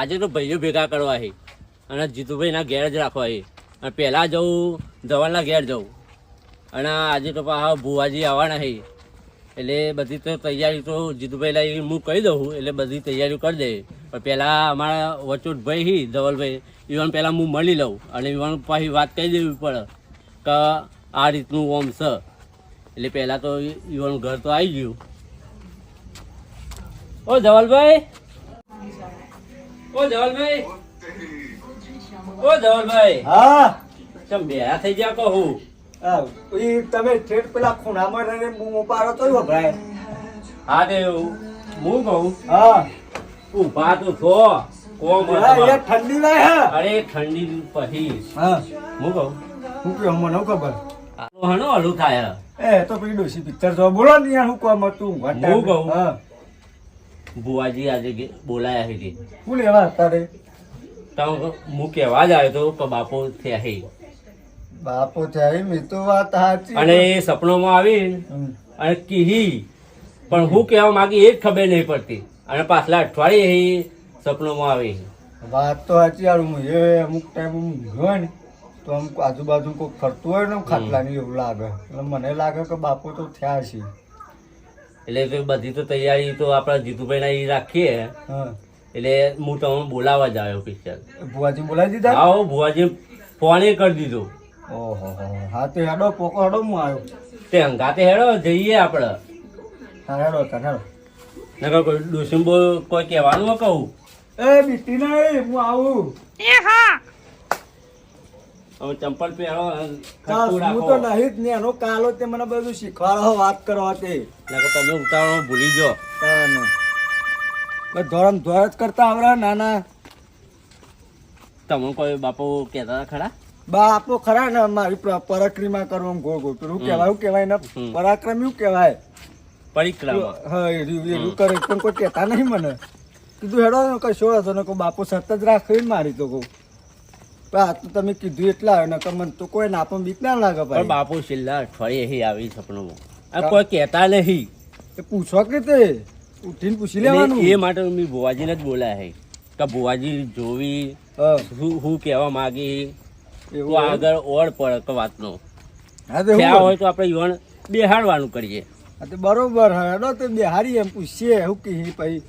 આજે તો ભાઈઓ ભેગા કરવા છે અને જીતુભાઈના ઘેર જ રાખવા છે અને પહેલાં જવું ધવલના ઘેર જવું અને આજે તો પાછા ભુવાજી આવવાના છે એટલે બધી તો તૈયારી તો જીતુભાઈ લાવી હું કહી દઉં એટલે બધી તૈયારીઓ કરી દે. પણ પહેલાં અમારા વચોટભાઈ હી, ધવલભાઈ, ઈવન પહેલાં હું મળી લઉં. અને ઈવન પાછી વાત કહી દેવી પડે કે આ રીતનું ઓમ છે એટલે પહેલાં તો ઈવન ઘર તો આવી ગયું. ઓ ધવલભાઈ! ઓ ધવલભાઈ. ઓ ધવલભાઈ. હા. તમે બેરા થઈ ગયા કહું તમે ઠેઠ પેલા ખૂણામાં રહીને ઉપાડો તો વપરાય હા તે હું. કહું? હા. ઊભા તો છો. કોમ ઠંડી લાય હા. અરે ઠંડી પછી હા. હું કહું? હું કહું મને ખબર. હણો હલું થાય. એ તો પેલી ડોસી પિક્ચર જો બોલો ને યાર હું કોમ હતું હું કહું. હા. ભુવાજી આજે બોલાયા છે. શું લેવા અત્યારે તો હું કહેવા જ આવ્યો તો બાપો થયા છે બાપો થયા મેં તો વાત સાચી અને એ સપનોમાં આવી અને કીધી. પણ હું કહેવા માંગી એ જ ખબર નહીં પડતી. અને પાછલા અઠવાડિયે એ સપનોમાં આવી વાત તો સાચી યાર હું એ અમુક ટાઈમ હું ગયો ને તો અમુક આજુબાજુ કોઈ ફરતું હોય ને ખાટલાની એવું લાગે. એટલે મને લાગે કે બાપો તો થયા છે. એટલે તો બધી તો તૈયારી તો આપણા જીતુભાઈના એ રાખીએ. હા. એટલે હું તમને બોલાવા જ આવ્યો પિક્ચર ભુવાજી બોલાવી દીધા? આવો ભુવાજી ફોને કરી દીધો. ઓહો હા તો હેડો પોકો હેડો હું આવ્યો. તે હંગાતે હેડો જઈએ આપણે હા હેડો તને હેડો. નકર કોઈ ડોસીમબો કોઈ કહેવાનું કહું? એ બીટી ના હું આવું. હવે ચંપલ પહેરો હું તો નહીં જ ને એનો કાલો તે મને બધું શીખવાડો વાત કરવા તે. તમે ઉતાવળ ભૂલી જાઓ. ધોરણ ધોર જ કરતા આવડે નાના? તમે કોઈ બાપુ કહેતા ખરા? બાપો ખરા ને મારી પ્ર- પરાક્રમા કરવા ગોળ ગો પેલું કહેવાય કહેવાય ને. પરાક્રમ શું કહેવાય? પરિક્રમા. હા એવું કરે પણ કોઈ કહેતા નહીં મને. કીધું હેડો કઈ કશો હતો ને કોઈ બાપુ સતત રાખવી મારી તો કહું પણ આ તો તમે કીધું એટલા આવે કે મને તો કોઈ ના પણ બીક ના લાગે પણ બાપુ છેલ્લા અઠવાડિયે અહીં આવી સપનોમાં. આ કોઈ કહેતા નહીં. એ પૂછો કે તે? ઉઠીને પૂછી લેવાનું. એ માટે મેં ભુવાજીને જ બોલાયા હે કે ભુવાજી જોવી હું. હું કહેવા માંગી એવું આગળ ઓળ પડે કે વાતનો. હા તો હોય તો આપણે યુવાન બેહાડવાનું કરીએ. હા તે બરોબર હા હેડો તે બિહારી એમ પૂછીએ શું કહી પછી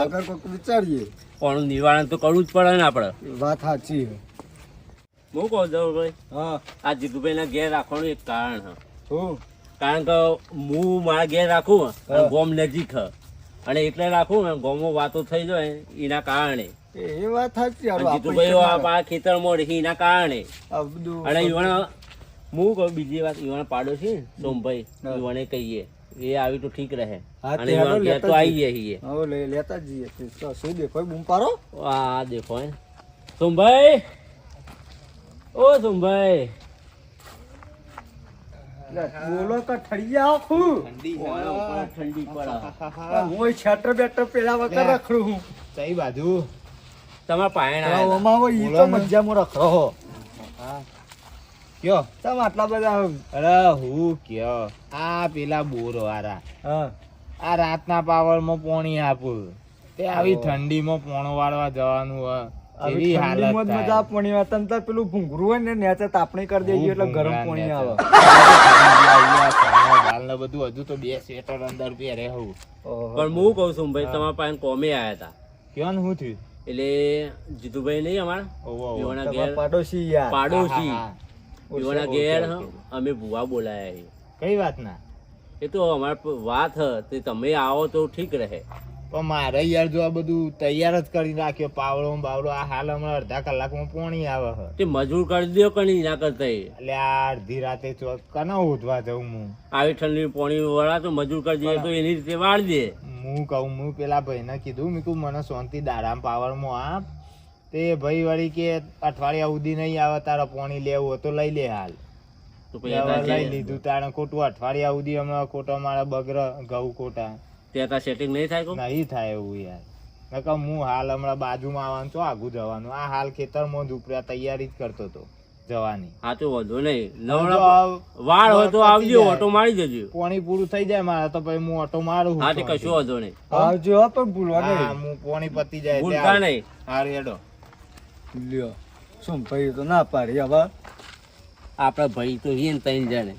આગળ કોઈક વિચારીએ. પણ નિવારણ તો કરવું જ પડે ને આપણે. વાત સાચી હું કહું ભાઈ? હા. આ જીતુભાઈના ઘેર રાખવાનું એક કારણ હા શું? કારણ કે હું મારા ઘેર રાખું ગોમ નજીક અને એટલે રાખું ને ગોમો વાતો થઈ જાય એના કારણે. એ વાત સાચી જીતુભાઈ આ ખેતરમાં રહી એના કારણે. અને ઈવણ હું કહું બીજી વાત ઈવણ પાડો છે ને, સોમભાઈ ઈવણે કહીએ એ આવી તો ઠીક રહે. અને ઈવણ તો આવી જાય છીએ હવે લેતા જઈએ. શું દેખો બૂમ પાડો? આ દેખો સોમભાઈ! ઓ લે, બોલો તો ઠરી ઠંડી પડે હું છેટર બેટર પેલા વખત રખડું હું. કઈ બાજુ? તમારા પાયણ ઓમાં હોય ઈ તો મજામાં રખડો હો. કયો? તમે આટલા બધા અરે હું કયો? આ પેલા બોર વાળા હા. આ રાતના પાવરમાં પોણી આપું. તે આવી ઠંડીમાં પોણો વાળવા જવાનું હોય. એવી હાલત મજા પાણી આવે. તમ પેલું ભૂંગરું હોય ને નેચે તાપણી કરી દેજો એટલે ગરમ પાણી આવે નેચે. ચણા દાળ ને બધું હજુ તો બે સ્વેટર અંદર પહેરે હું. પણ હું કહું સોમભાઈ તમારા પાયણ કોમે આયા હતા કયો શું થયું? એટલે જીતુભાઈ નહીં અમારા? ઘેર. પાડોશી યાર. પાડોશી. ઘેર અમે ભુવા બોલાયા. કઈ વાત ના એ તો અમારે વાત હ તે તમે આવો તો ઠીક રહે. પણ મારે યાર જો આ બધું તૈયાર જ કરી રાખ્યો પાવડો બાવડો આ હાલ હમણાં અડધા કલાકમાં પોણી આવે છે. તે મજૂર કરી દો કણી ના કરતા એટલે આ અડધી રાતે કના ઉઠવા જઉં હું? આવી ઠંડી પોણી વળા તો મજૂર કરી દે તો એની રીતે વાળ દે. હું કહું હું પેલા ભાઈને કીધું મેં કહું મને શાંતિ દાડામ પાવરમાં આપ. તે ભાઈ વળી કે અઠવાડિયા સુધી નહીં આવે તારા પોણી લેવું હોય તો લઈ લે હાલ. લઈ લીધું. તારે ખોટું અઠવાડિયા સુધી હમણાં ખોટા મારા બગર ઘઉં ખોટા ત્યાં ત્યાં સેટિંગ નહીં થાય? નહીં થાય એવું યાર. નકર હું હાલ હમણાં બાજુમાં આવવાનું છો આગુ જવાનું. આ હાલ ખેતરમાં જ ઉપર્યા તૈયારી જ કરતો હતો જવાની. હા તો વાંધો નહીં. નવડા વાળ હોય તો આવજો ઓટો મારી જજો પોણી પૂરું થઈ જાય મારે તો પછી હું ઓટો મારું હા તે કશું વાંધો નહીં. આવજો હો, પણ ભૂલવા નહીં. હું પોણી પતી જાય ભૂલતા નહીં. હારું હેડો. લ્યો. શું ભાઈ તો ના પાડી હવે? આપડા ભાઈ તો હિયન ત્રણ જણ.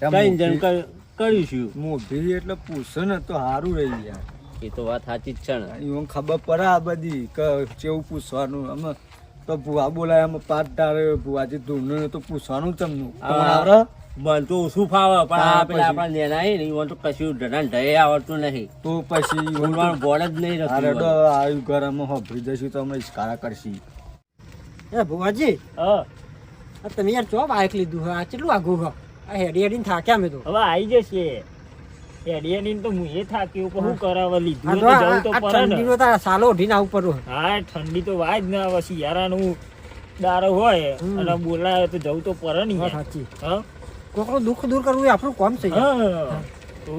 ત્રણ જણ કરીશું મોભી એટલે પૂછે ને તો સારું રહી યાર. એ તો વાત સાચી જ છે ને. એવું ખબર પડે આ બધી કે કેવું પૂછવાનું. અમે તો ભુવા બોલાય અમે પાટ ડાળે ભુવાજી ધૂળને તો પૂછવાનું તમને. આવડે? મન તો ઓછું ફાવે પણ આ પેલા. આપણા નેના હે ને ઈવન તો કશું ઢણા ઢળે આવડતું નહીં. તો પછી બોલવાનું બોલ જ નહીં અરે તો આવ્યું ઘર અમે હભરી જશું તો અમે ઇસ્કારા કરશી. એ ભુવાજી હા. આ તમે યાર ચો બાઇક લીધું હા? કેટલું આઘું હે? આ હેડી હેડીને થાક્યા અમે તો. હવે આવી જશે. એડિયાની તો હું એ થાક્યો પણ હું કરાવવા લીધું તો જવું તો પડે ને. ઠંડીનો તો સાલો ઓઢીને આવવું પડ્યું હા ઠંડી તો વાય જ ના આવે. શિયાળાનું દારો હોય. અને બોલાય તો જવું તો પડે ને સાચી. હા? કોકનું દુઃખ દૂર કરવું એ આપણું કામ છે. હા. તો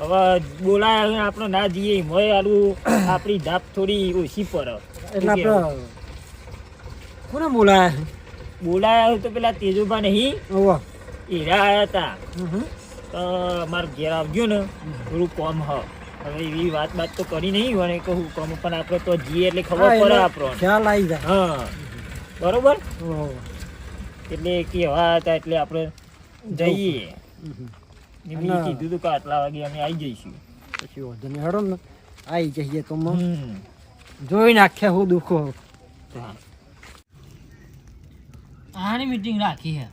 હવે બોલાય આપણે ના જઈએ. મોય આલું આપણી ધાપ થોડી ઓછી પડે. એટલે? આપણે કોને બોલાયા બોલાય તો પેલા તેજુભા નહીં. ઓહો. એરા આયા હતા. તો મારે ઘેર આવજો ને થોડું કોમ હ. હવે એવી વાત બાત તો કરી નહીં હોય કહું કોમ પણ આપણે તો જઈએ એટલે ખબર પડે આપણો ખ્યાલ આવી જાય. હા. બરોબર. એટલે કેવા હતા એટલે આપણે જઈએ. મેં કીધું હતું કે આટલા વાગે અમે આવી જઈશું. પછી વાંધો નહીં. હેડો ને. આવી જઈએ તો. જોઈ નાખ્યા હું દુઃખો. આની મીટિંગ રાખી હે.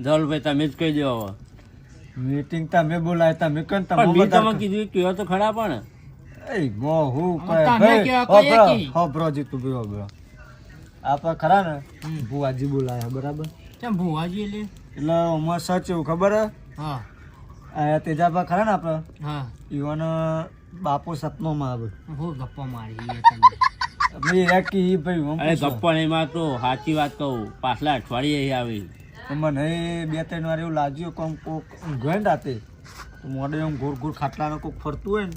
ધવલભાઈ તમે જ કહી દો હવે. મીટિંગ તમે બોલાય તમે કન તમે મેં તમે કીધું કયો તો ખરા પણ. એ મો હું કહે કયો, કહીએ હોભળો, કી. હોભળો આપણે ખરા ને? ભુવાજી બોલાયા બરાબર. કેમ ભુવાજી એટલે? એટલે અમારે સચ એવું ખબર હા? આ તેજાબા ખરા ને આપણે? હા. ઈવન બાપુ સપનોમાં આવે. હું ગપ્પા મારી તમે એ કી ભાઈ હું અરે પૂછો. ગપ્પણ એમાં તો સાચી વાત કહું. પાછલા અઠવાડિયે આવી. તો મને બે ત્રણ વાર એવું લાગ્યું કે કોક ઊંઘે રાતે તો મોડે આમ ઘોર ઘોર ખાટલાનો કોક ફરતું હોય ને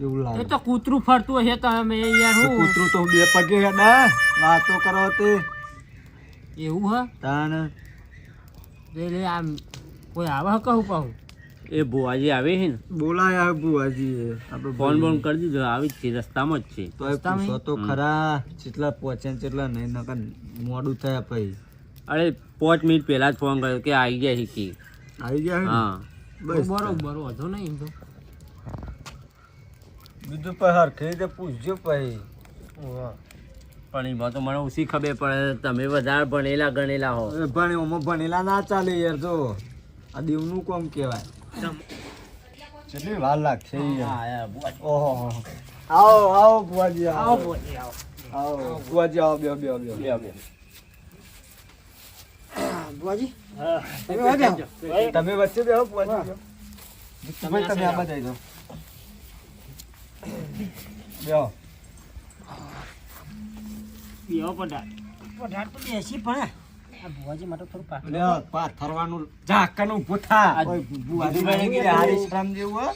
એવું લાગે તો કૂતરું ફરતું હશે તમે યાર હું કૂતરું તો બે પગે હેડા વાતો કરો તે. એવું હા? તાન. એટલે આમ કોઈ આવે હે કહું? પાહું એ ભુવાજી આવે છે ને? બોલાય આવે ભુવાજી આપણે ફોન બોન કરી દીધો આવી જ છે રસ્તામાં જ છે. તો તો ખરા કેટલા પહોંચે ને કેટલા નહીં નકર મોડું થયા પછી. અરે પાંચ મિનિટ પહેલા જ ફોન કર્યો કે આવી ગયા શીખી આવી ગયા હા બસ. બરોબર વધો નહીં એમ તો. બીજું પણ હરખી રીતે પૂછજો પછી. પણ એમાં તો મને ઓછી ખબર પડે. તમે વધારે ભણેલા ગણેલા હો. એ ભણે ભણેલા ના ચાલે યાર જો. આ દેવનું કોમ કહેવાય. કેટલી વાર લાગશે યાર. ઓહો આવો આવો બુઆજી આવો. બોલી આવો. આવો બુઆજી આવો બે બે બે બુઆજી હા. તમે બેહો. તમે વચ્ચે બેહો બુઆજી બેહો. તમે આ આવી જાઓ બેહો પીવો પડા. પઢાર તો બેસી પણ આ બુઆજી માટે થોડું પાછું લે પાથરવાનું ઝાકણ ઊભું થા આ કોઈ બુઆજી હારી શ્રમ જેવું હો.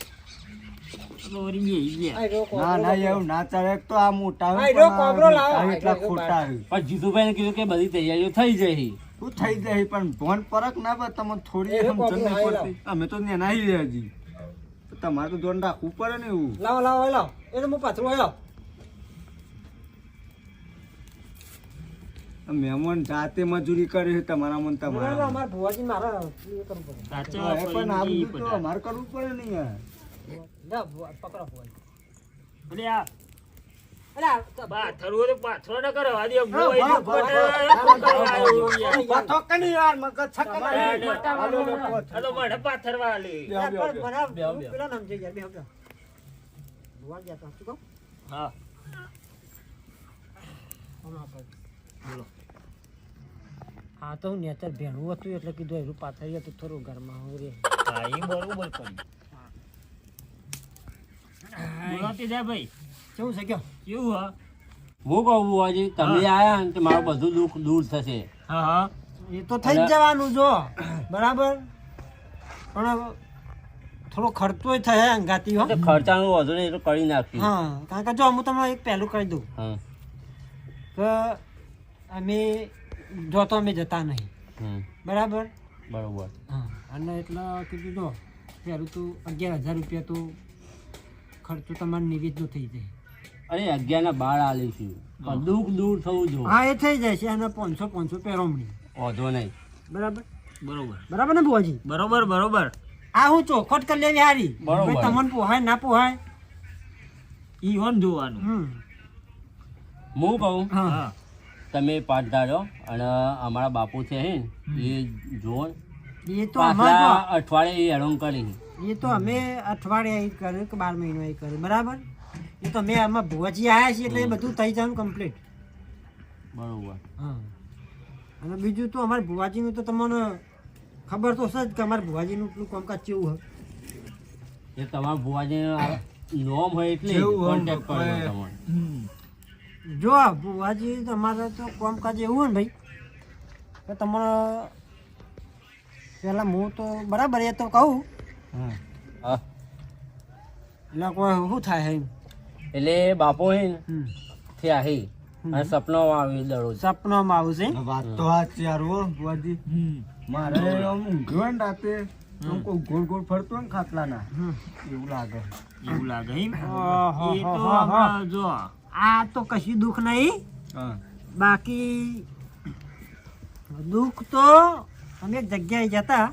દોરી બેહી ગયા. આ રહ્યો ના ના એવું ના ચાલે તો આ મોટા હોય આ રહ્યો પણ આ કોબરો લાવો. મોટા એટલા આ રહ્યો ખોટા હોય. પણ જીતુભાઈને કીધું કે બધી તૈયારીઓ થઈ જઈ શું થઈ જાય પણ ભોન પરક ના પડે તમને થોડી સમજણ નહીં પડતી. અમે તો નેના નાહી રહ્યા જી તમારે તો ધ્યાન રાખવું પડે ને એવું. લાવો લાવો લાવો. એ તો હું પાછળ આવ્યો મહેમાન જાતે મજૂરી કરે છે તમારા મન તમારા અમારા ભુવાજી મારા કરવું પડે. સાચા પણ આ બધું તો. અમારે કરવું પડે ને યાર. ના પકડો ભુવાજી. અરે આ હા, તો હું બેહો. પેલા નામ છે યાર બેહો બેહો ભુવાજી આ તો શું કહું હા હમણાં પર. હા તો હું નેતર ભેણું હતું એટલે કીધું એનું પાથરી હતું થોડું ઘરમાં હું રે બરોબર કર્યું બોલો તે ભાઈ કેવું છે કેવું હા? હું કહું આજે તમે આયા ને તો મારું બધું દુઃખ દૂર થશે. હા હા. એ તો થઈ જ જવાનું જો. બરાબર? પણ થોડો ખર્ચો થાય અંગાતી હો. ખર્ચાનું વધુ નહીં તો કરી નાખ્યું હા કારણ કે જો હું તમને એક પહેલું કહી દઉં. હા. કે અમે જો તો અમે જતા નહીં. બરાબર? બરોબર. હા અને એટલે કીધું જો પહેલું તો અગિયાર હજાર રૂપિયા તો ખર્ચો તમારે નિવેદનો થઈ જાય. અરે અગિયાર ના બાર આલીશું પણ દુઃખ દૂર થવું જોઈએ હા એ થઈ જાય છે. અને પાંચસો પાંચસો પેરોમણી. ઓધો નહીં. બરાબર? બરોબર. બરાબર ને ભુવાજી? બરોબર બરોબર. આ હું ચોખટ કરી લેવી હારી. બરોબર. તમને પોહાય ના પોહાય? ઈ હોન જોવાનું. હમ. હું કહું? હા. હા. તમે પાઠ ધારો અને અમારા બાપુ છે હે ને, એ જો એ તો અમારે અઠવાડિયે એ હેરાન કરી. એ તો અમે અઠવાડિયે કરે કે બાર મહિનો એ કરે બરાબર? એ તો મેં આમાં ભુવાજી આવ્યા છીએ એટલે એ બધું થઈ જવાનું કમ્પ્લીટ બરોબર. હા. અને બીજું તો અમારે ભુવાજીનું તો તમને ખબર તો છે જ કે અમારે ભુવાજીનું એટલું કામકાજ કેવું હોય. એ તમારા ભુવાજી નોમ હોય એટલે કોન્ટેક્ટ કરો તમારે. જો ભુવાજી તમારે તો કામકાજ એવું હોય ને ભાઈ કે તમારે પહેલાં હું તો બરાબર એ તો કહું. હા. એટલે કોઈ શું થાય એમ? એટલે બાપો હે ને હમ. થયા હે. અને સપનામાં આવી દડો સપનો માં આવશે વાત તો સાચી યાર હો બુઆજી મારે આમ ઊંઘ્યો ને રાતે કોઈ ગોળ ગોળ ફરતો ને ખાટલા ના એવું લાગે. એવું લાગે એ તો જો આ. તો કશું દુઃખ નહીં. બાકી દુઃખ તો અમે જગ્યાએ જતા.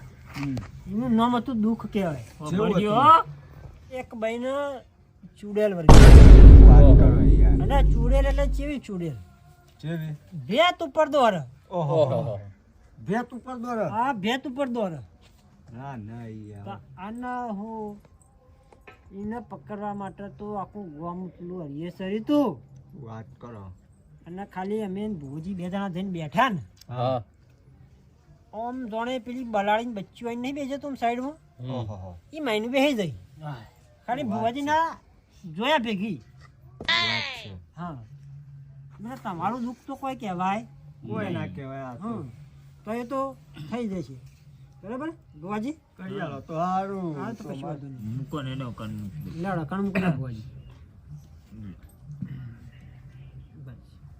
એનું નામ હતું દુઃખ કહેવાય. એક ભાઈને ચૂડેલ વર્ગી વાત કરો યાર. અને ચૂડેલ એટલે ચેવી ચૂડેલ? ભેત ઉપર દોર. ઓહો. ભેત ઉપર દોર. હા ભેત ઉપર દોર. ના ના યાર. આના હું એને પકડવા માટે તો આખું ગોમ પેલું હરિયેસર તું. વાત કરો. અને ખાલી અમે ને બે જણા થઈને બેઠા ને. હા. આમ જાણે પેલી બલાડીને બચ્ચું આવીને નહીં બેસે તું સાઈડમાં. એ માઈનું બેસી જઈ ખાલી ભુવાજી ના જોયા ભેગી? હા. મને તમારું દુઃખ તો કોઈ કહેવાય. કોઈ ના કહેવાય આ તો. એ તો થઈ જશે. બરાબર? ભુવાજી? કરી આલો તો સારું હા તો કશું વાંધો નહીં. મૂકો ને એનો કણ મૂકી ભુવાજી.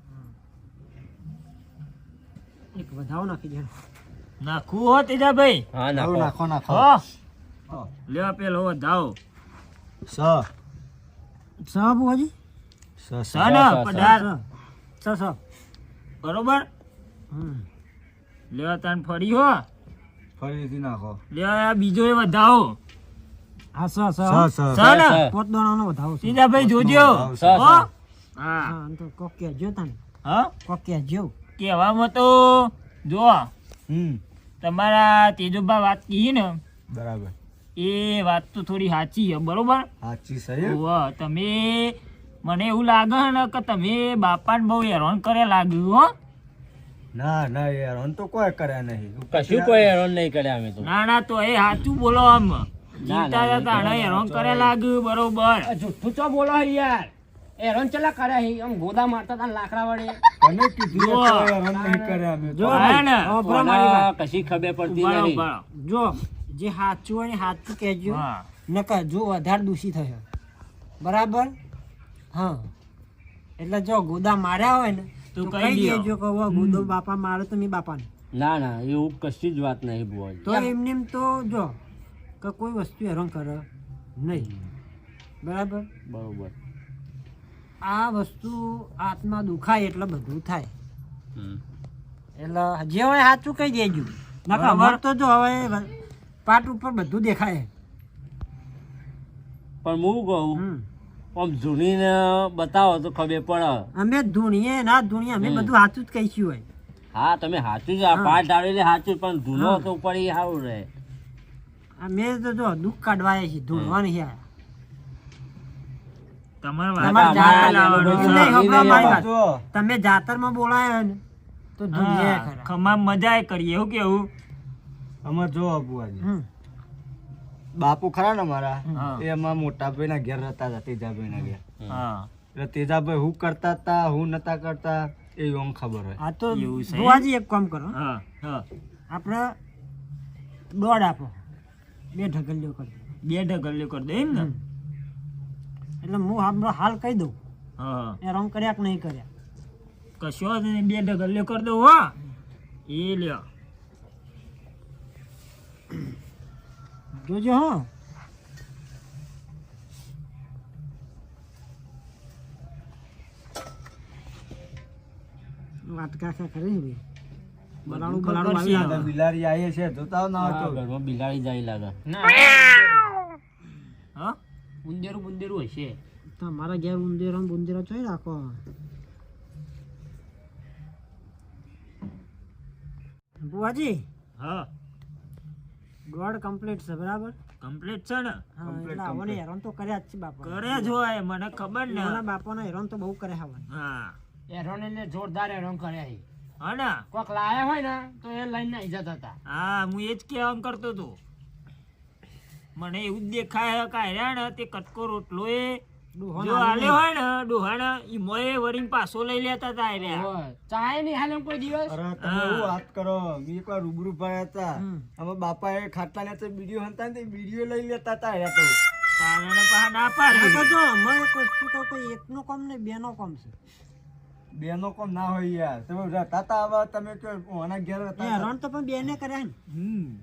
હા. એક વધાવો નાખી દેવાનો. નાખવું હો તેજાભાઈ હા આવું નાખો. નાખો નાખો. હો. હા. લેવા પેલો વધાવો સ. સા ભુવાજી સ ને પધાર સ સ બરોબર? હમ. લેવા તાન ફરી હો. ફરીથી નાખો. લેવા બીજો એ વધાવો. હા સ સ સ ને? પોત દોણાનો વધાવો જોજો. સ. હા. હા. તો કોક કહેજો તને. હા? કોક કહેજો કેવામાં તો જો હમ. તમારા તેજોભા વાત કહી ને? બરાબર. એ વાત તો થોડી સાચી છે બરોબર? સાચી તમે મને એવું લાગે ને કે તમે બાપાને બહુ હેરાન કરે લાગ્યું હો. ના ના યાર તો કોઈ કર્યા નહીં. કશું કોઈ હેરાન નહીં કર્યા અમે તો. ના ના તો એ સાચું બોલો આમ. હતા હેરાન કરે લાગ્યું બરોબર. જુઠ્ઠું ચો બોલો યાર? હેરાન ચલા કર્યા હી? આમ ગોદા મારતા તા લાકડા વડે. કીધું જો. નહીં કર્યા અમે. ને. કશી ખબર પડતી નહીં જો. જે સાચું હોય ને સાચું કહેજો હા. નકર જો વધારે દૂષિત થયો બરાબર? હા. એટલે જો ગોદા માર્યા હોય ને તો કહી. દેજો કે ગોદો બાપા મારે તો મેં બાપાને. ના ના એવું કશી જ વાત નહીં બોલ. તો એમને એમ તો જો કે કોઈ વસ્તુ હેરાન કરે નહીં. બરાબર? બરોબર. આ વસ્તુ આત્મા દુખાય એટલે બધું થાય. હમ. એટલે જે હોય સાચું કહી દેજો. નકર. અમારે તો જો હવે પાટ ઉપર બધું દેખાય. પણ હું કહું. આમ જૂનીને બતાવો તો ખબર પડે. અમે ધૂણીએ ના ધૂણીએ અમે બધું સાચું જ કહીશું હોય. હા તમે સાચું જ પાટ ધારેલી સાચું પણ ધૂનો તો ઉપર એ સારું રહે. અમે તો જો દુઃખ કાઢવા આવ્યા છીએ ધૂણવા નહીં આવ્યા તમે જાતરમાં છે. બોલાયા ને તો ખમા મજા કરીએ એવું કેવું? અમે જો અબુઆજી. હમ. બાપુ ખરા ને મારા. એ અમારા મોટા ભાઈ ના ઘેર રહેતા હતા તેજાભાઈ ના ઘેર હા. એટલે તેજાભાઈ હું કરતા હતા હું નતા કરતા એ અમને ખબર હોય. આ તો એવું એક કામ કરો. હા હા. આપણે દોડ આપો. બે ઢગલીઓ કરી બે ઢગલીઓ કરી દે એમ ને? એટલે હું આપણો હાલ કહી દઉં. હા એ રંગ કર્યા કે નહીં કર્યા? કશો નહીં બે ઢગલીઓ કરી દઉં હા. એ લ્યો. જોજો હો. વાટકા ખા છે ભાઈ. બલાડું બલાડું આવી. ખબર બિલાડી આવી છે જોતા ના હતો ઘરમાં બિલાડી જાય લાગે. હા? ઉંદેરું બુંદેરું હશે. તમારા ઘેર ઉંદેરો ને ચોય રાખો. બુઆજી હા. ગોળ કમ્પ્લીટ છે બરાબર? કમ્પ્લીટ છે ને? હા એટલે આવને હેરાન તો કર્યા જ છે બાપા કરે જ હોય મને ખબર ને. એના બાપાના હેરાન તો બહુ કર્યા હવે હા. એરોન એટલે જોરદાર હેરોન કર્યા હે હા ને? કોક લાયા હોય ને તો એ લઈને આવી જતા હતા. હા હું એ જ કહેવા કરતો હતો. મને એવું જ દેખાય કાંઈ ને તે કટકો રોટલો એ ડોહોને જો આલી આલ્યો હોય ને ડોહાને ઈ મોએ વરીને પાછો લઈ લેતા એ ચાય નહીં હાલે કોઈ દિવસ? અરે તમે એવું વાત કરો. મેં એકવાર રૂબરૂ ભર્યા હતા. આમાં બાપાએ ખાતા ને બીડીઓ હતા ને તે લઈ લેતા તા એ તો. ના તો જો મને એક તો કોઈ એકનો કામ ને બેનો કામ છે. બેનો કોમ ના હોય યાર. તમે રહેતા તા હવે તમે કે ઓના ઘેર હતા. તો પણ બેને કર્યા ને. હમ.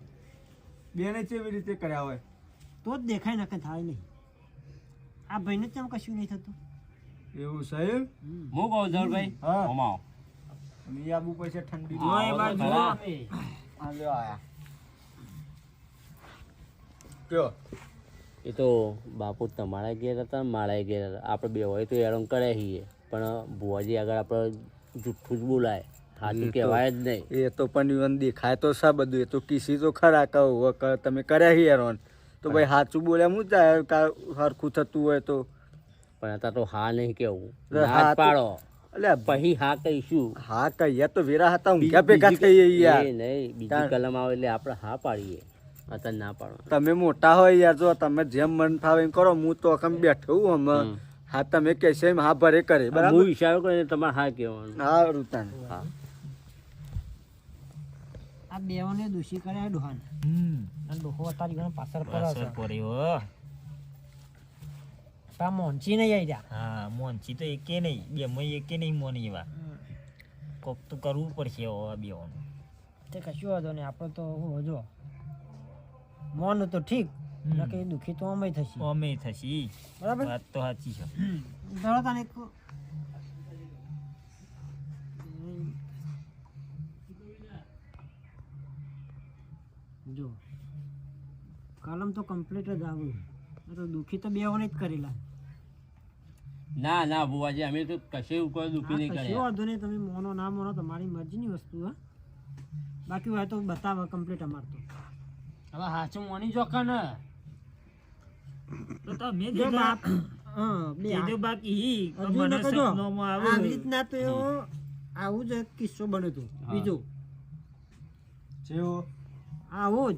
બેને કેવી રીતે કર્યા હોય? તો જ દેખાય ને કઈ થાય નહીં. આ ભાઈને જ કશું નહીં થતું. એવું સાહેબ? હું કહું જળભાઈ હા. આબુ પછી ઠંડી. એ બાજુ આ લ્યો આયા. કયો? એ તો બાપુ તમારા ઘેર હતા મારા ઘેર હતા. આપણે બે હોય તો એડમ કરે છીએ પણ ભુવાજી આગળ આપણે જુઠ્ઠું જ બોલાય. સાચું કહેવાય જ નહીં. એ તો પણ દેખાય તો સા બધું. એ તો કિસી તો ખરા કહું. તમે કર્યા હી હેરોન? તો ભાઈ સાચું બોલ્યા હું જાય સરખું થતું હોય તો. પણ અત્યારે તો હા નહીં કેવું. હા પાડો. એટલે પછી હા કહીશું. હા કહીએ તો વેરા હતા ઊંઘ્યા ભેગા થઈએ યાર. નહીં બીજી કલમ આવે એટલે આપણે હા પાડીએ. અત્યારે ના પાડો તમે મોટા હોય યાર જો તમે જેમ મન ફાવે એમ કરો હું તો અખમ બેઠો હું હમ હમ. હા તમે કહેશે એમ હા ભરે કરે હું બરાબર? ઈશારો કરીને તમારે હા કહેવાનું. હા રૂતાન. હા. આ બેઓને દોષી કર્યા ડોહાને. હમ. અને ડોહો અત્યારે ઘણો પાછળ પડે છે. પડ્યો આ મોંચી નહીં આવી જા હા મોંચી તો એકે નહીં. બે મય એકે નહીં મોની એવા. કોક તો કરવું પડશે હવે બેઓનું તે કશું વાંધો નહીં. આપણે તો હું જો મોન તો ઠીક. નકે દુખી તો અમે થશે. અમે થશી. બરાબર? વાત તો સાચી છે. ધરો તને એક જો. કલમ તો કમ્પ્લીટ જ આવું. તો દુખી તો બેઓને જ કરેલા. ના ના બુવાજી અમે તો કશે કોઈ દુઃખી નહીં કર્યા. વાંધો નહીં તમે મોનો ના મોનો તમારી મરજીની વસ્તુ હા. બાકી હોય તો બતાવો કમ્પ્લીટ અમાર તો. હવે હાચું મોની જોકા ને. તો તમે જો જે બાપ. હા બે બાકી મને નકર જો, આવી. રીતના તો આવું જ કિસ્સો બન્યો હતો. બીજો. જેવો આવો જ.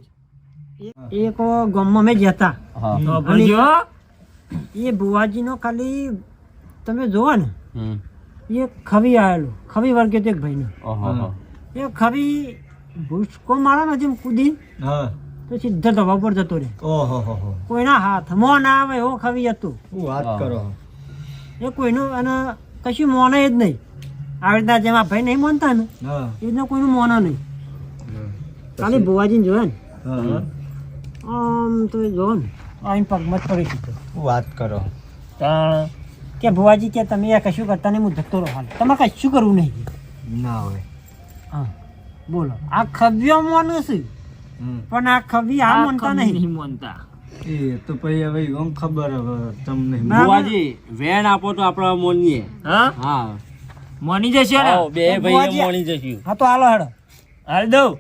એક- એક ગામમાં મેં જતા એ ભુવાજીનો ખાલી તમે જોવો ને એ ખવી આવેલો. ખવી વર્ગે તો એક ભાઈનો. એ ખવી ભૂસકો મારા ને જેમ કૂદી તો સીધો ધવા ઉપર જતો રહે. ઓહો હો હો. કોઈના હાથમાં ના આવે એવો ખવી હતું. વાત કરો? એ કોઈનું અને કશું મોને જ નહીં. આવી રીતના જેમ આ ભાઈ નહીં માનતા ને એ રીતના કોઈનું મોનો નહીં. ખાલી ભુવાજીને જોયા ને? આમ તો એ જોવો ને. આમ પગમત પડી દીધો. વાત કરો? ત્યાં કે ભુવાજી કે તમે આ કશું કરતા નહીં હું જતો રહો. હાલ તમારે કશું કરવું નહીં? ના હોય. હા બોલો. આ ખવ્યો મોનું છે. હમ. પણ આ ખવી આ મનતા નહીં. નહીં માનતા. એ તો પછી હવે એમ ખબર હવે તમને? ભુવાજી બુવાજી વેણ આપો તો આપણા મોનીએ. હા? હા. મોની જશે ને? બે ભાઈ મોની જશે. હા તો હાલો હાડો. હાલ દઉં.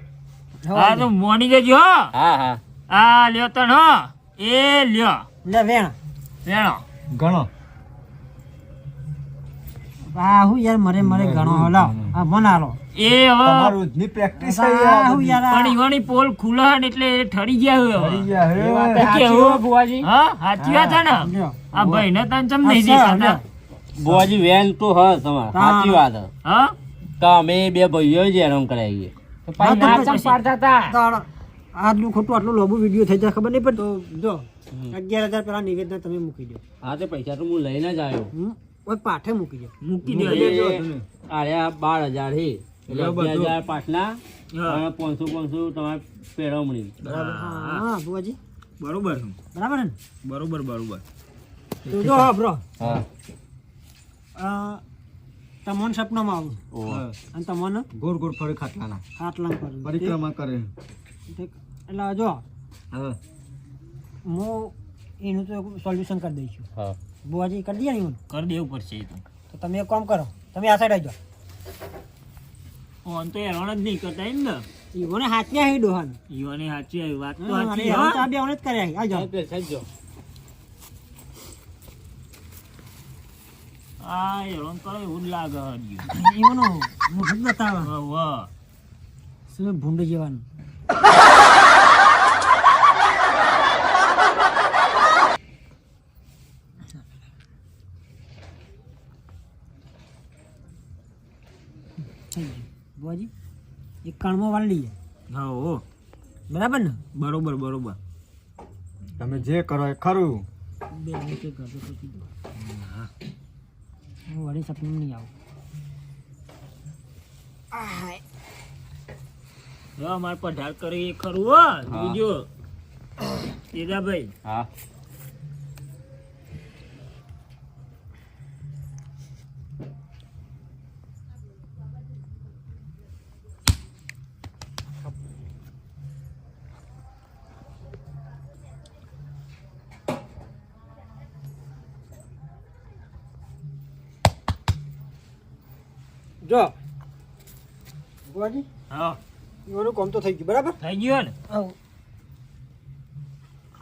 હા તો મોની જજો હા. હા આ લ્યો તણ હો. એ લ્યો. લે વેણ. વેણો. ગણો આ હું યાર મરે મરે ગણો હલાવ આ મન હાલો એ હવે તમારું ની પ્રેક્ટિસ આઈ હું યાર પણ ઈવાની પોલ ખુલ્લા ને એટલે એ ઠરી ગયા હવે. ગયા હે. બુવાજી હા. સાચી વાત છે ને? આ ભાઈ ને તને ચમ નહીં દેખાતા? બુવાજી વેન તો હ તમારે. સાચી વાત હ. હા? તો બે ભાઈઓ જ હેરાન કરાવીએ હા, તો પછી- ચમ પાડતા હતા. તો ખોટું આટલું લાંબુ વીડિયો થઈ જાય ખબર નહીં પણ તો જો અગિયાર હજાર પેલા નિવેદન તમે મૂકી દો. હા તે પૈસા તો હું લઈને જ આવ્યો. કોઈ પાઠે મૂકી દો. મૂકી દો. અરે આ બાર હજાર હે. એટલે એટલે હજાર પાછલા પાંચસો પાંચસો તમારે બરાબર. હા. હા બરોબર. બરાબર ને? બરોબર બરોબર. તો જો હા બ્રો. હા. તમને સપનામાં આવું. ઓહો. અને તમોન? ગોળ ગોળ ફરે ખાટલાના. ખાટલા પર પરિક્રમા કરે. એટલે જો હું. એનું તો સોલ્યુશન કરી દઈશું. હા. ભુવાજી કરી દઈએ ને એનું કરી દેવું પડશે એ તો. તમે એક કામ કરો. તમે આ સાઈડ આવજો. ઓન તો હેરાન જ નહીં કરતા એમ ને? ઈવોને હાથમાં આવી ડોહાન. ઈવોને સાચી આવી. વાત તો હા, સાચી આવી તો હા. આ બેવને જ કર્યા આવજો. સાહેબ, સાહેબ જો. આ હેરાન કરો એવું લાગે હજી. મોઢું જ બતાવે. વાહ. શું ભૂંડ જવાનું? થઈ એક કણમાં વાળી લઈએ. હા હો. બરાબર ને? બરોબર બરોબર. તમે જે કરો એ ખરું. બે મિનિટ એક ઘર તો કીધું. હું વળી સપનું નહીં આવું અમારે પઢાર કરી એ ખરું હો બીજું તેજાભાઈ હા જો બુઆજી હા. એવાનું કામ તો થઈ ગયું બરાબર? થઈ ગયો ને?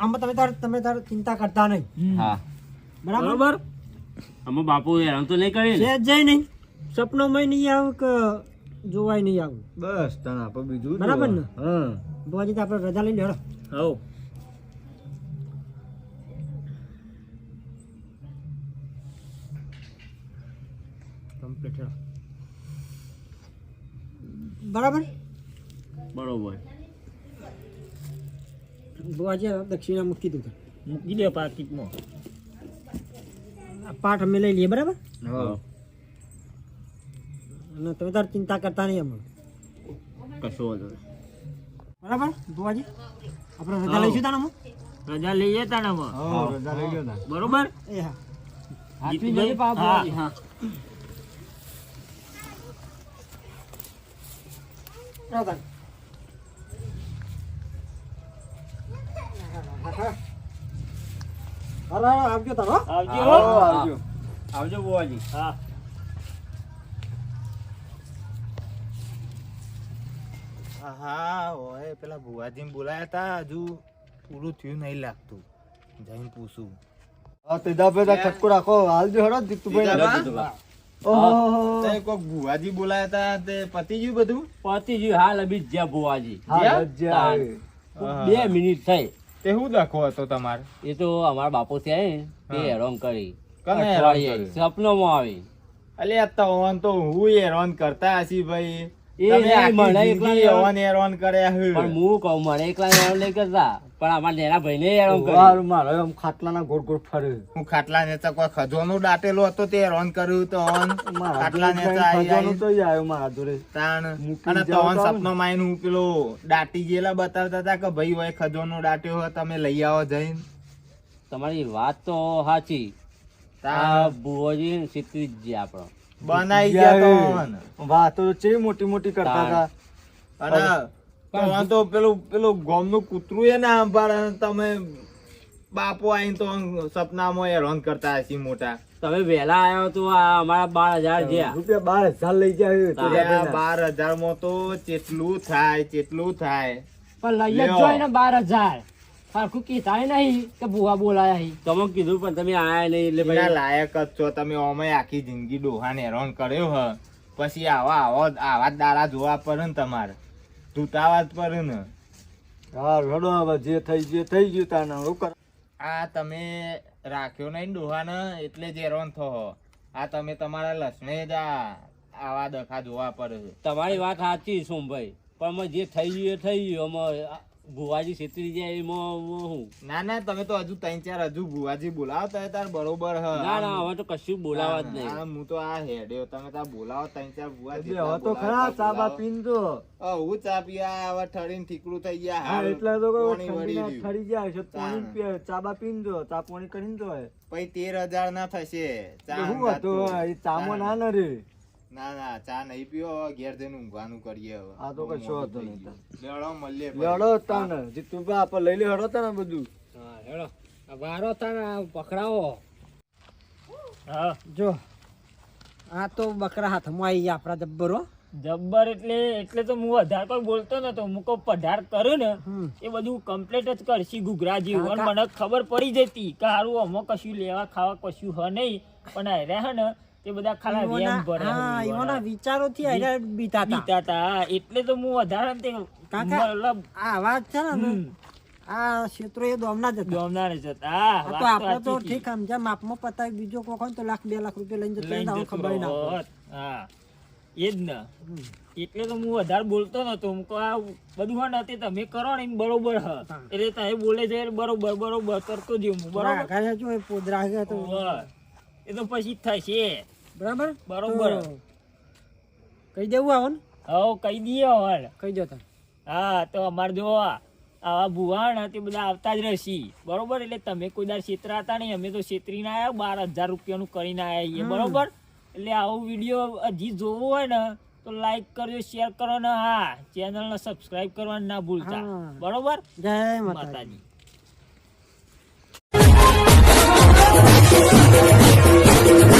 આમાં તમે તાર તમે તાર ચિંતા કરતા નહીં. હા. બરાબર? અમે બાપુ હેરાન તો નહીં કરી ને? છે જાય નહીં. આવું કે જોવાય નહીં આવું. બસ તને આપણે બીજું બરાબર ને? હા બુઆજી તો આપણે રજા લઈ લેડો હવ કમ્પ્લીટ બરાબર? બરોબર. હવે દક્ષિણા મૂકી દીધું મૂકી દે પાકીટમાં પાઠ અમે લઈ લઈએ બરાબર? હા. અને તમે તાર ચિંતા કરતા નહીં અમે કશો વાંધો. બરાબર? બુઆજી આપણે રજા લઈશું તાણામાં રજા લઈએ તાણામાં ને અમે. હા રજા લઈ લો બરોબર? એ હા. હા. હાલો હાલો, આવજો તારો. આવજો. આવજો આવજો. બુવાજી. હા. હા હોય પેલા ભુવાજીને બોલાયા હતા હજુ પૂરું થયું નહીં લાગતું. જઈને પૂછું. હા તેજાભાઈ પેદા ખટકો રાખો. હાલજો હેડો દીપતુભાઈ. તેજાભા? ઓહો. તે કોક ભુવાજી બોલાયા હતા તે પતી ગયું બધું? પતિજી હાલ અભી જ્યાં હા. હા. બે મિનિટ થઈ. તે શું દખો હતો તમારે? એ તો અમારા બાપુ છે ને, તે હા. હેરાન કરી. સપનો માં આવી. અલ્યા તવન તો હું હેરાન કરતા હશી ભાઈ. ખાટલાના ગોળ ગોળ હું ખાટલા નેતા કોઈ ખજોનું દાટેલો હતો તે કર્યું તો ખાટલા નેતા તો આવ્યો મારા જોડે. અને. સપનો હું પેલો દાટી ગયેલા બતાવતા હતા કે ભાઈ હોય ખજોનો દાટ્યો હોય તમે લઈ આવો જઈને. તમારી વાત તો સાચી. બુવાજી સીતરી જ આપણો. બનાઈ ગયા ગયા વાતો તો ચેવી મોટી મોટી કરતા હતા. અને તો પેલું પેલું ગોમનું કૂતરું એ ના સંભાળે તમે બાપો આઈને તો સપનામાં હેરાન કરતા હશી મોટા. તમે વહેલા આવ્યો તો આ અમારા બાર હજાર રૂપિયા બાર હજાર લઈ જાય બાર હજારમાં તો ચેટલું થાય ચેટલું થાય. પણ લઈ જ ને બાર હજાર. સરખું કીધા નહીં કે ભૂવા બોલાયા હી. તમે કીધું પણ તમે આયા નહીં એટલે ભાઈ લાયક જ છો. તમે ઓમે આખી જિંદગી ડોહાને હેરાન કર્યો હ. પછી આવા આવો આવા દાડા જોવા પડે ને તમારે. તૂતાવા જ પડે ને. હા રડો હવે. જે થઈ જે થઈ ગયું તાને હું કર આ તમે રાખ્યો નહીં ડોહાને એટલે જ હેરાન થો આ તમે તમારા લસણે જ આવા દખા જોવા પડે તમારી વાત સાચી સોમભાઈ. પણ અમે જે થઈ ગયું એ થઈ ગયું. અમે ભુવાજી છેતરી જાય એમાં હું? ના ના તમે તો હજુ ત્રણ ચાર હજુ ભુવાજી બોલાવો તો તાર બરોબર હ. ના ના હવે તો કશું બોલાવા જ નહીં. હું તો આ હેડ્યો તમે તાર બોલાવો ત્રણ ચાર ભુવાજી હવે તો ખરા ચા બા પીન તો હું ચા પીયા હવે ઠરીને ઠીકરું થઈ ગયા હા એટલે તો. ઠરી જાય છે પાણી ચા બા પીન દો ચા પાણી કરીને તો હોય પછી તેર હજાર ના થશે. ચા હું હતો એ ચામો ના ન રે ના ના ચા નહીં પીવો ઘેર જઈને ઊંઘવાનું કરીએ હવે. આ તો કશો હતો નહીં ગયું. લેવડો મળીએ. લડો તાન જીતુભા આપ લઈ લે હડો તાન બધું. હા હેડો. આ વારો તાને પકડાવો હા. જો આ તો બકરા હાથમાં આવી ગયા આપણા જબ્બરો જબ્બર એટલે એટલે તો હું વધારે પર બોલતો નતો. હું કોઈ પધાર કર્યું ને એ બધું કમ્પ્લીટ જ કરશી અને મને ખબર પડી જતી કે હારું અમો કશું લેવા ખાવા કશું હ નહીં. પણ આ રહ્યા ને તે બધા ખાલા વેમ ભરે હા ઈવોના વિચારોથી આયરા બીતા બીતા તા એટલે તો હું વધારે ને તે કાકા, આ વાત છે ને આ ક્ષેત્રો એ દોમના જ દોમના જોમનાર જ હતા હા, આ વાત તો આપણે તો. ઠીક સમજ્યા માપમાં પતાવી બીજો હોય તો લાખ બે લાખ રૂપિયા લઈને જતો લઈને જતો ખબર ના હા. એ જ ને એટલે તો હું વધારે બોલતો નતો. હું આ બધું હા નથી તમે કરો ને એમ બરોબર હ. એટલે તમે બોલે છે બરોબર બરોબર કરતો જ હું બરોબર? એ પોદરા તો એ તો પછી થશે બરાબર? બરોબર. કહી દેવું આવો ને. હવ કહી દઈએ હવે. કહી દો તમે હા તો અમારે જો આવા ભુવાણ તે બધા આવતા જ રહેશી. બરોબર? એટલે તમે કોઈ દાર છેતરાતા નહીં અમે તો છેતરીને આવ્યા બાર હજાર રૂપિયાનું કરીને આવ્યા છીએ. બરોબર? એટલે આવો વીડિયો હજી જોવો હોય ને તો લાઈક કરજો શેર કરો ને. હા ચેનલને સબસ્ક્રાઇબ કરવાનું ના ભૂલતા. બરોબર? જય માતાજી. માતાજી.